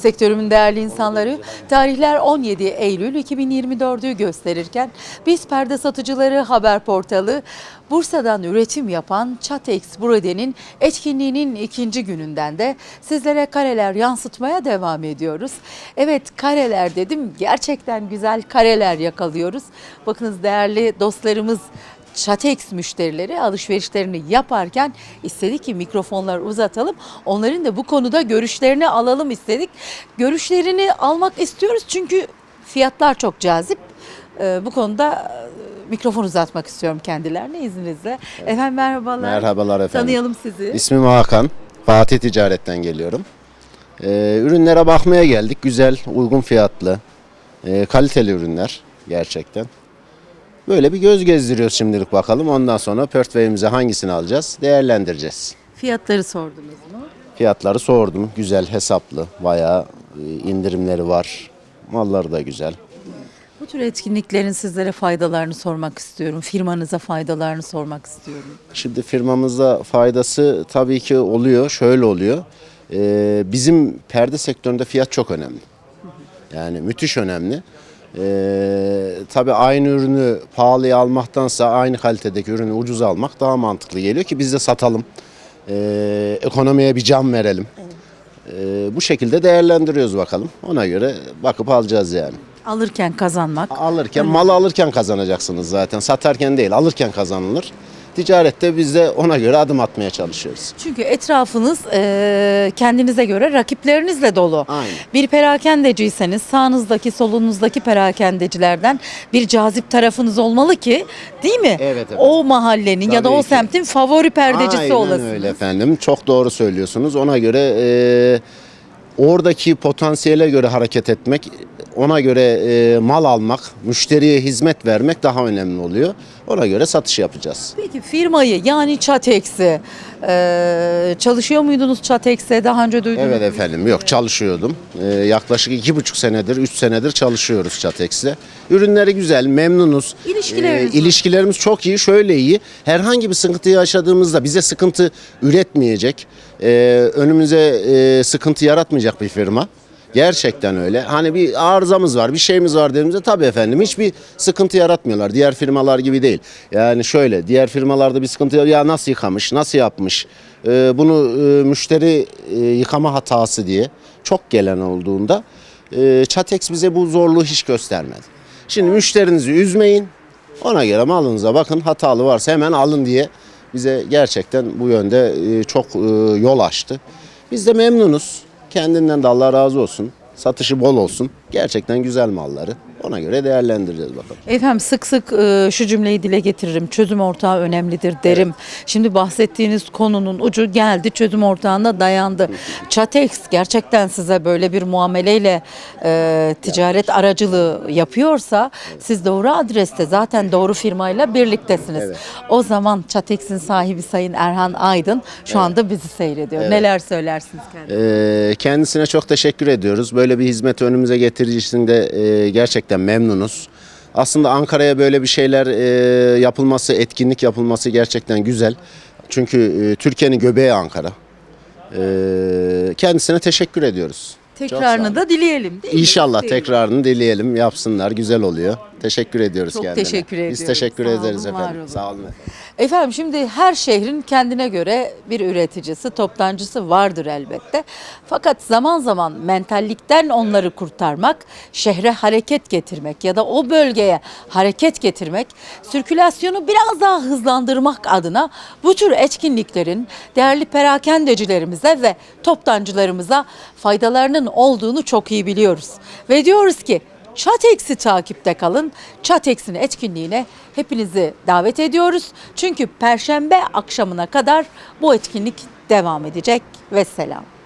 Sektörümün değerli insanları, tarihler 17 Eylül 2024'ü gösterirken biz perde satıcıları haber portalı Bursa'dan üretim yapan Çatex Brode'nin etkinliğinin ikinci gününden de sizlere kareler yansıtmaya devam ediyoruz. Evet kareler dedim gerçekten güzel kareler yakalıyoruz. Bakınız değerli dostlarımız Çatex müşterileri alışverişlerini yaparken istedik ki mikrofonlar uzatalım. Onların da bu konuda görüşlerini alalım istedik. Görüşlerini almak istiyoruz çünkü fiyatlar çok cazip. Ee, bu konuda e, mikrofon uzatmak istiyorum kendilerine izninizle. Efendim merhabalar. Merhabalar efendim. Tanıyalım sizi. İsmim Hakan. Fatih Ticaret'ten geliyorum. Ee, ürünlere bakmaya geldik. Güzel, uygun fiyatlı, e, kaliteli ürünler gerçekten. Böyle bir göz gezdiriyoruz şimdilik bakalım. Ondan sonra portföyümüze hangisini alacağız değerlendireceğiz. Fiyatları sordunuz mu? Fiyatları sordum. Güzel, hesaplı. Bayağı e, indirimleri var. Malları da güzel. Bu tür etkinliklerin sizlere faydalarını sormak istiyorum. Firmanıza faydalarını sormak istiyorum. Şimdi firmamızda faydası tabii ki oluyor. Şöyle oluyor. Ee, bizim perde sektöründe fiyat çok önemli. Yani müthiş önemli. Ee, tabii aynı ürünü pahalıya almaktansa aynı kalitedeki ürünü ucuza almak daha mantıklı geliyor ki biz de satalım. Ee, ekonomiye bir can verelim. Ee, bu şekilde değerlendiriyoruz bakalım. Ona göre bakıp alacağız yani. Alırken kazanmak. Alırken, malı alırken kazanacaksınız zaten. Satarken değil, alırken kazanılır. Ticarette biz de ona göre adım atmaya çalışıyoruz. Çünkü etrafınız eee, kendinize göre rakiplerinizle dolu. Aynen. Bir perakendeciyseniz sağınızdaki solunuzdaki perakendecilerden bir cazip tarafınız olmalı ki değil mi? Evet, evet. O mahallenin ya da o ki. semtin favori perdecisi Aynen olasınız. öyle efendim. Çok doğru söylüyorsunuz. Ona göre e, oradaki potansiyele göre hareket etmek, ona göre e, mal almak, müşteriye hizmet vermek daha önemli oluyor. Ona göre satış yapacağız. Peki firmayı yani Çatex'i eee, çalışıyor muydunuz Çatex'e daha önce duydunuz? Evet mu? efendim. Yok çalışıyordum. E, yaklaşık iki buçuk senedir, üç senedir çalışıyoruz Çatex'le. Ürünleri güzel, memnunuz. İlişkileriniz E, ilişkilerimiz çok iyi. Şöyle iyi. Herhangi bir sıkıntı yaşadığımızda bize sıkıntı üretmeyecek, e, önümüze e, sıkıntı yaratmayacak bir firma. Gerçekten öyle. Hani bir arızamız var, bir şeyimiz var dediğimizde tabii efendim hiçbir sıkıntı yaratmıyorlar. Diğer firmalar gibi değil. Yani şöyle diğer firmalarda bir sıkıntı ya nasıl yıkamış, nasıl yapmış, e, bunu e, müşteri e, yıkama hatası diye çok gelen olduğunda e, Çatex bize bu zorluğu hiç göstermedi. Şimdi müşterinizi üzmeyin. Ona göre malınıza bakın hatalı varsa hemen alın diye bize gerçekten bu yönde e, çok e, yol açtı. Biz de memnunuz. Kendinden de Allah razı olsun. Satışı bol olsun. Gerçekten güzel malları. Ona göre değerlendireceğiz bakalım. Efendim sık sık e, şu cümleyi dile getiririm. Çözüm ortağı önemlidir derim. Şimdi bahsettiğiniz konunun ucu geldi çözüm ortağına dayandı. Çatex gerçekten size böyle bir muameleyle e, ticaret aracılığı yapıyorsa siz doğru adreste zaten doğru firmayla birliktesiniz. O zaman Çatex'in sahibi Sayın Erhan Aydın şu anda bizi seyrediyor. Neler söylersiniz kendinize? Ee, kendisine çok teşekkür ediyoruz. Böyle bir hizmeti önümüze getiricinde e, gerçekten memnunuz. Aslında Ankara'ya böyle bir şeyler e, yapılması, etkinlik yapılması gerçekten güzel. Çünkü e, Türkiye'nin göbeği Ankara. E, kendisine teşekkür ediyoruz. Çok sağ Tekrarını olun. da dileyelim değil mi? İnşallah Değil mi? tekrarını dileyelim, yapsınlar. Güzel oluyor. Teşekkür ediyoruz Çok kendine. teşekkür Biz ediyoruz. teşekkür Sağ ederiz olun, var efendim. olun. Sağ olun efendim. Efendim şimdi her şehrin kendine göre bir üreticisi, toptancısı vardır elbette. Fakat zaman zaman mentallikten onları kurtarmak, şehre hareket getirmek ya da o bölgeye hareket getirmek, sirkülasyonu biraz daha hızlandırmak adına bu tür etkinliklerin değerli perakendecilerimize ve toptancılarımıza faydalarının olduğunu çok iyi biliyoruz. Ve diyoruz ki Chatex'i takipte kalın. Chatex'in etkinliğine hepinizi davet ediyoruz. Çünkü perşembe akşamına kadar bu etkinlik devam edecek. Ve selam.